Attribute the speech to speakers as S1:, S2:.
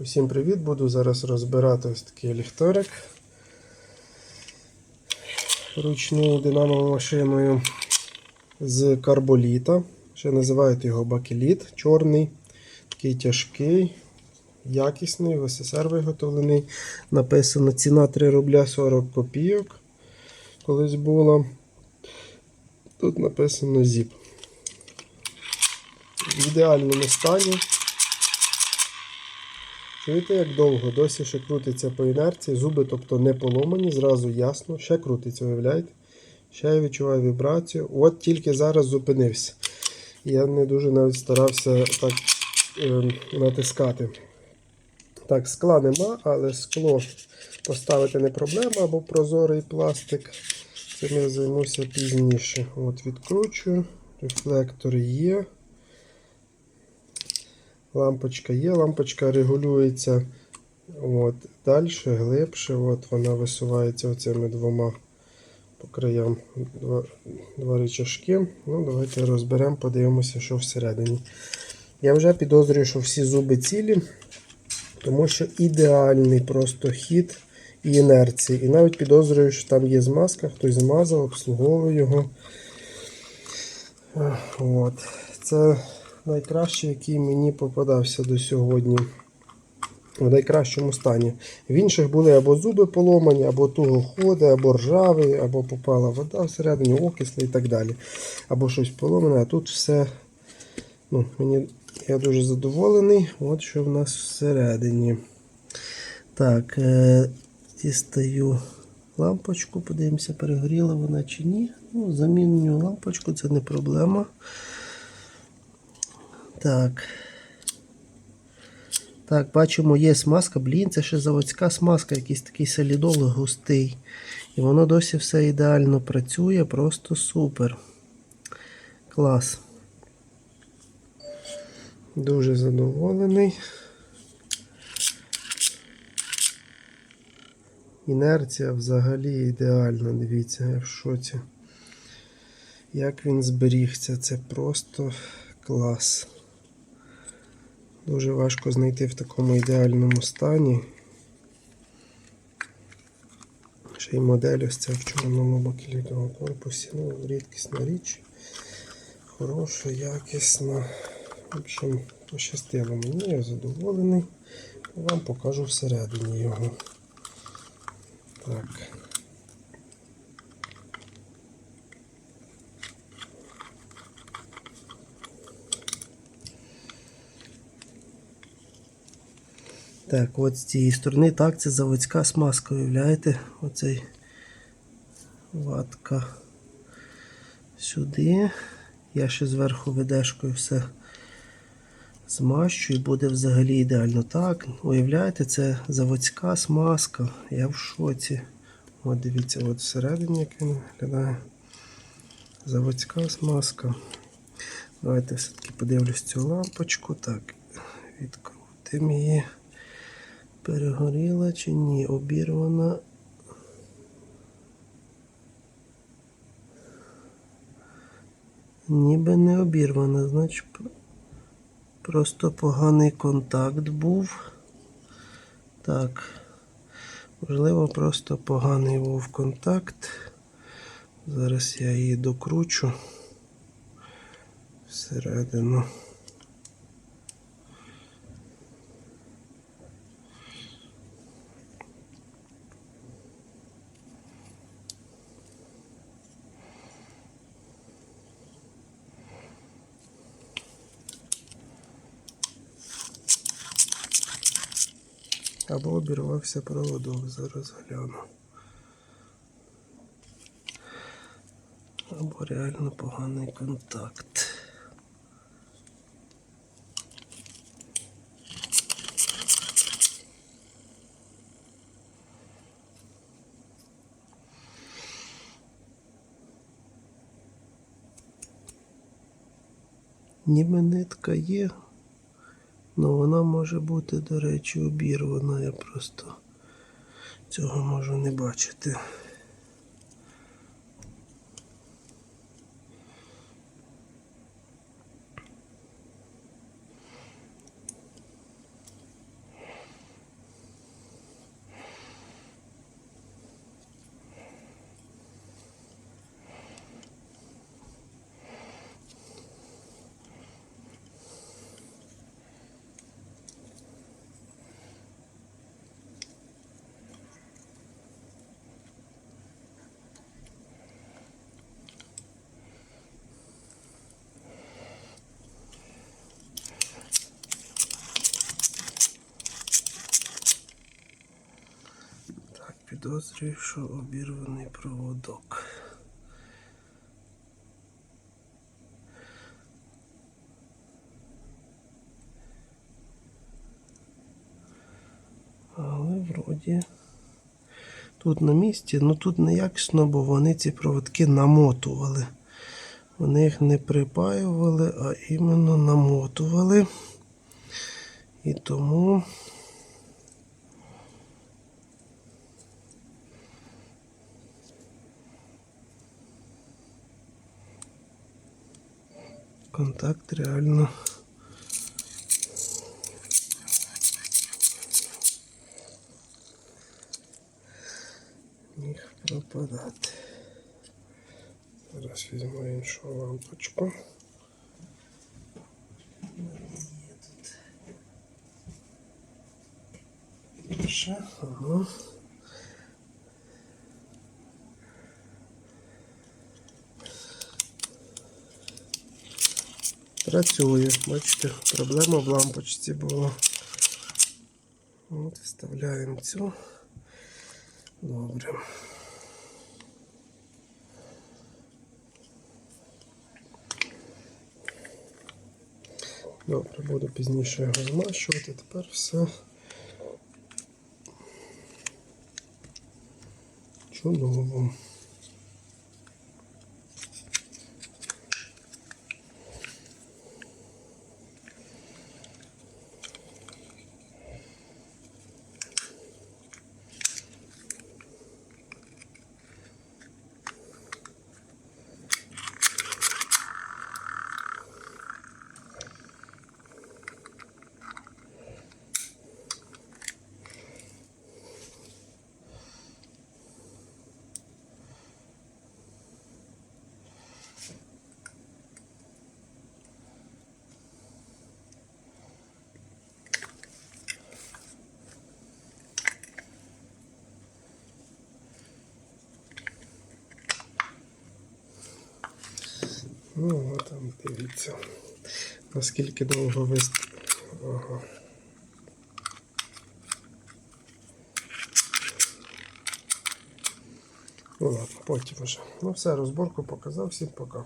S1: Усім привіт! Буду зараз розбирати ось такий ліхторик ручною динамовою машиною з карболіта. Ще називають його бакеліт чорний, такий тяжкий, якісний, в СССР виготовлений. Написано ціна 3 рубля 40 копійок. Колись була. Тут написано ZIP. В ідеальному стані. Чуєте, як довго? Досі ще крутиться по інерції, зуби, тобто не поломані, зразу ясно, ще крутиться, уявляєте? Ще я відчуваю вібрацію. От тільки зараз зупинився. Я не дуже навіть старався так е, натискати. Так, скла нема, але скло поставити не проблема, або прозорий пластик. Цим я займуся пізніше. От Відкручую, рефлектор є. Лампочка є, лампочка регулюється от, далі, глибше. От вона висувається оцими двома по краям два, два рычажки. Ну, Давайте розберемо, подивимося, що всередині. Я вже підозрюю, що всі зуби цілі, тому що ідеальний просто хід і інерції. І навіть підозрюю, що там є змазка, хтось змазав, обслуговує його. От. Це найкращий, який мені попадався до сьогодні. В найкращому стані. В інших були або зуби поломані, або туго ходить, або ржавий, або попала вода всередині, окисли і так далі. Або щось поломане, а тут все. Ну, мені, Я дуже задоволений. От що в нас всередині. Так, е, дістаю лампочку, подивимося, перегоріла вона чи ні. Ну, Замінюю лампочку, це не проблема. Так. Так, бачимо, є смазка. Блін, це ще заводська смазка, якийсь такий солідол густий. І воно досі все ідеально працює, просто супер. Клас. Дуже задоволений. Інерція взагалі ідеальна, дивіться, я в шоці. Як він зберігся, це просто клас. Дуже важко знайти в такому ідеальному стані. Ще й модель ось ця в чорному бакелітовому корпусі. Ну, рідкісна річ. Хороша, якісна. В общем, пощастило мені, я задоволений. Вам покажу всередині його. Так. Так, от з цієї сторони, так, це заводська смазка, уявляєте? Оцей ватка сюди. Я ще зверху ведешкою все змащу і буде взагалі ідеально. Так, уявляєте, це заводська смазка. Я в шоці. От дивіться, от всередині як він виглядає. Заводська смазка. Давайте все-таки подивлюсь цю лампочку. Так, відкрутимо її. Перегоріла чи ні? Обірвана. Ніби не обірвана, значить просто поганий контакт був. Так. Можливо, просто поганий був контакт. Зараз я її докручу всередину. Або обірвався проводок, зараз гляну. Або реально поганий контакт. Ніби нитка є, Ну, вона може бути, до речі, обірвана. Я просто цього можу не бачити. Підозрюю, що обірваний проводок. Але вроді тут на місці, ну тут неякісно, бо вони ці проводки намотували. Вони їх не припаювали, а іменно намотували. І тому контакт реально міг пропадати. Зараз візьму іншу лампочку. Ще, ага. Працює, бачите, проблема в лампочці була. От, вставляємо цю. Добре. Добре, буду пізніше його змащувати. Тепер все чудово. Ну, от там дивіться. Наскільки довго вист... Ага. Ну ладно, потім вже. Ну все, розборку показав, всім пока.